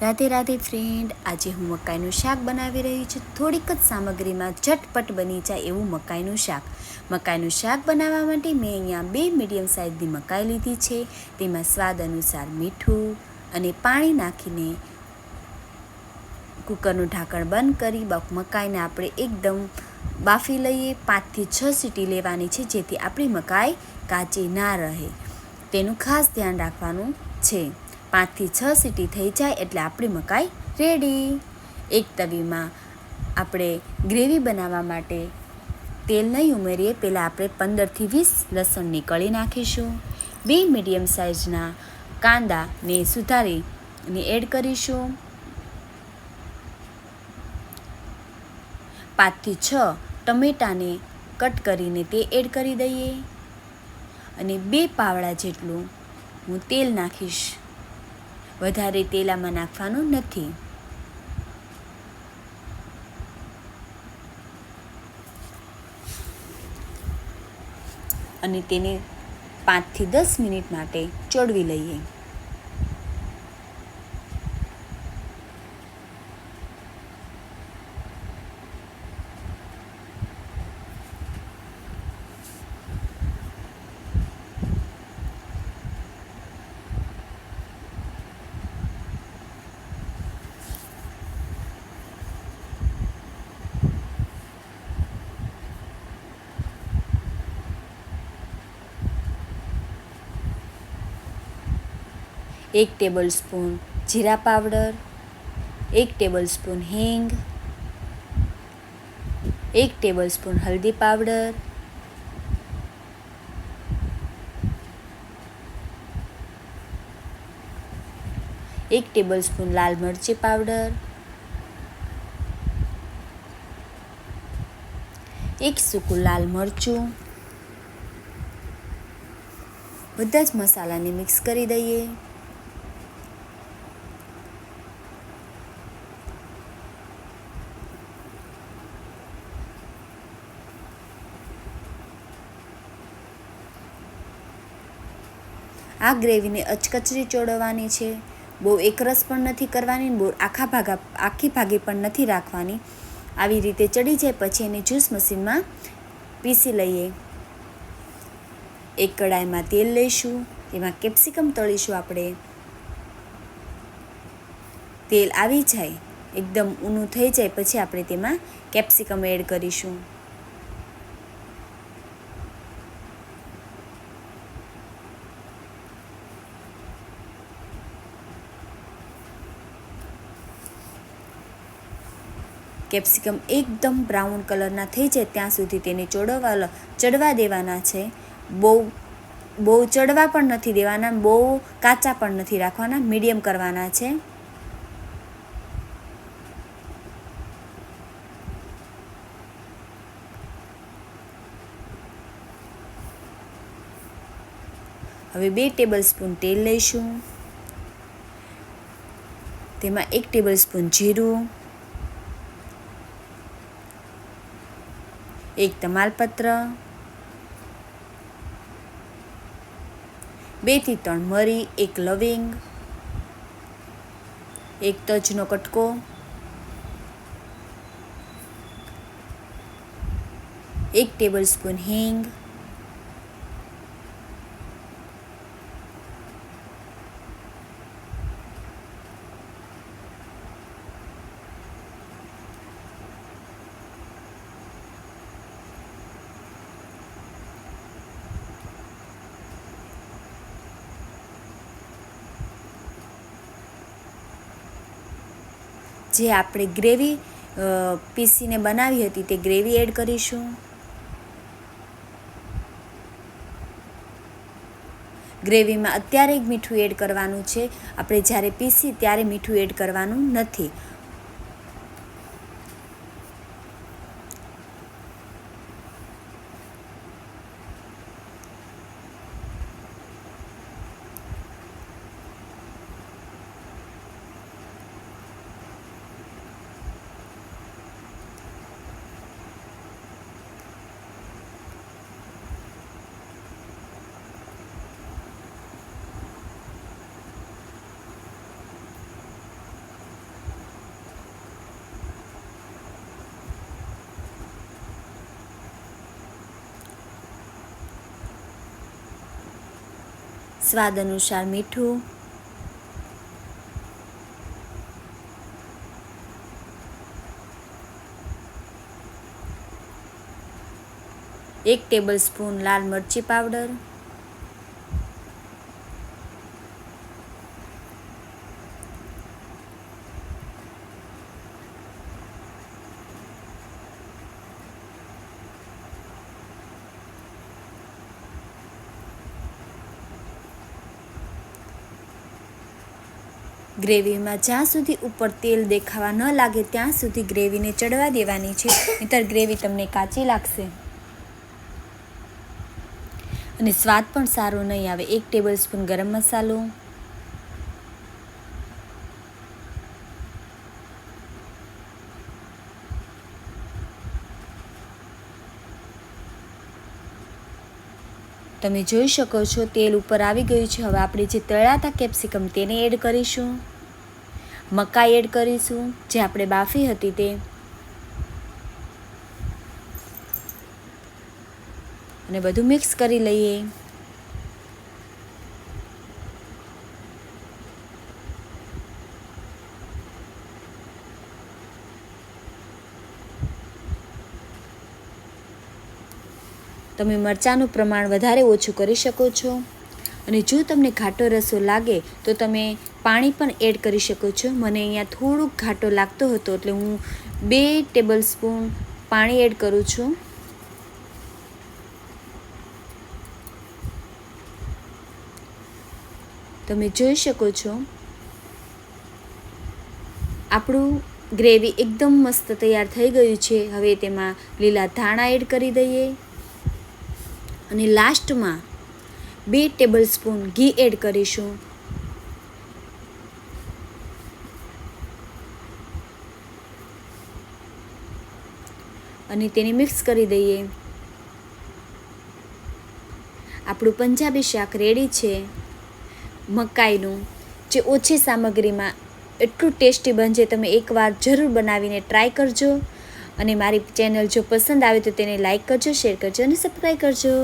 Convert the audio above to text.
Radhe Radhe friend આજે હું મકાઈનું શાક બનાવી રહી છું. થોડીક જ સામગ્રીમાં ઝટપટ બની જાય એવું મકાઈનું શાક. મકાઈનું શાક બનાવવા માટે મેં અહીંયા બે મીડિયમ સાઇઝની મકાઈ લીધી છે. તેમાં સ્વાદ અનુસાર મીઠું અને પાણી નાખીને કુકરનું ઢાંકણ બંધ કરી મકાઈને આપણે એકદમ બાફી લઈએ. પાંચથી છ સીટી લેવાની છે જેથી આપણી મકાઈ કાચી ના રહે. તેનું ખાસ ધ્યાન રાખવાનું છે. પાંચથી છ સીટી થઈ જાય એટલે આપણી મકાઈ રેડી. એક તવીમાં આપણે ગ્રેવી બનાવવા માટે તેલ નહીં ઉમેરીએ, પહેલાં આપણે પંદરથી વીસ લસણની કળી નાખીશું. બે મીડિયમ સાઇઝના કાંદાને સુધારીને એડ કરીશું. પાંચથી છ ટમેટાને કટ કરીને તે એડ કરી દઈએ. અને બે પાવડા જેટલું હું તેલ નાખીશ. વધારે તેલ આમાં નાખવાનું નથી. અને તેને પાંચથી દસ મિનિટ માટે ચોડવી લઈએ. એક ટેબલ સ્પૂન જીરા પાવડર, એક ટેબલ સ્પૂન હિંગ, એક ટેબલ સ્પૂન હલ્દી પાવડર, એક ટેબલ સ્પૂન લાલ મરચી પાવડર, એક સૂકું લાલ મરચું. બધા જ મસાલાને મિક્સ કરી દઈએ. આ ગ્રેવીને અચકચરી ચોળવવાની છે. બહુ એકરસ પણ નથી કરવાની બહુ આખા ભાગા, આખી ભાગી પણ નથી રાખવાની. આવી રીતે ચડી જાય પછી એને જ્યુસ મશીનમાં પીસી લઈએ. એક કડાઈમાં તેલ લઈશું તેમાં કેપ્સિકમ તળીશું આપણે. તેલ આવી જાય, એકદમ ઊનું થઈ જાય, પછી આપણે તેમાં કેપ્સિકમ એડ કરીશું. કેપ્સિકમ એકદમ બ્રાઉન કલરના થઈ જાય ત્યાં સુધી તેને ચોડવા ચડવા દેવાના છે. બહુ બહુ ચડવા પણ નથી દેવાના, બહુ કાચા પણ નથી રાખવાના, મીડિયમ કરવાના છે. હવે બે ટેબલ સ્પૂન તેલ લઈશું. તેમાં એક ટેબલ સ્પૂન જીરું એક તમાલપત્ર બેથી ત્રણ મરી એક લવિંગ એક તજનો કટકો એક ટેબલ સ્પૂન હિંગ જે આપણે ગ્રેવી પીસીને બનાવી હતી તે ગ્રેવી એડ કરીશું. ગ્રેવીમાં અત્યારે મીઠું એડ કરવાનું છે. આપણે જ્યારે પીસી ત્યારે મીઠું એડ કરવાનું નથી. સ્વાદ અનુસાર મીઠું. એક ટેબલ સ્પૂન લાલ મરચી પાવડર. ગ્રેવીમાં જ્યાં સુધી ઉપર તેલ દેખાવા ન લાગે, ત્યાં સુધી ગ્રેવીને ચડવા દેવાની છે. નહીતર ગ્રેવી તમને કાચી લાગશે. અને સ્વાદ પણ સારો નહીં આવે. એક ટેબલ સ્પૂન ગરમ મસાલો તમે જોઈ શકો છો, તેલ ઉપર આવી ગયું છે. હવે આપણે જે તળાતા કેપ્સિકમ તેને એડ કરીશું. મકાઈ એડ કરીશું. જે આપણે બાફી હતી તે. અને બધું મિક્સ કરી લઈએ. તમે મરચાંનું પ્રમાણ વધારે ઓછું કરી શકો છો. અને જો તમને ઘાટો રસો લાગે, તો તમે પાણી પણ એડ કરી શકો છો. મને અહીંયા થોડુંક ઘાટો લાગતો હતો, એટલે હું બે ટેબલ સ્પૂન પાણી એડ કરું છું. તમે જોઈ શકો છો, આપણું ગ્રેવી એકદમ મસ્ત તૈયાર થઈ ગયું છે. હવે તેમાં લીલા ધાણા એડ કરી દઈએ. અને લાસ્ટમાં બે ટેબલ સ્પૂન ઘી એડ કરીશું. અને તેને મિક્સ કરી દઈએ. આપણું પંજાબી શાક રેડી છે. મકાઈનું જે ઓછી સામગ્રીમાં એટલું ટેસ્ટી બનશે તમે એકવાર જરૂર બનાવીને ટ્રાય કરજો. અને મારી ચેનલ જો પસંદ આવે તો તેને લાઇક કરજો, શેર કરજો અને સબસ્ક્રાઈબ કરજો.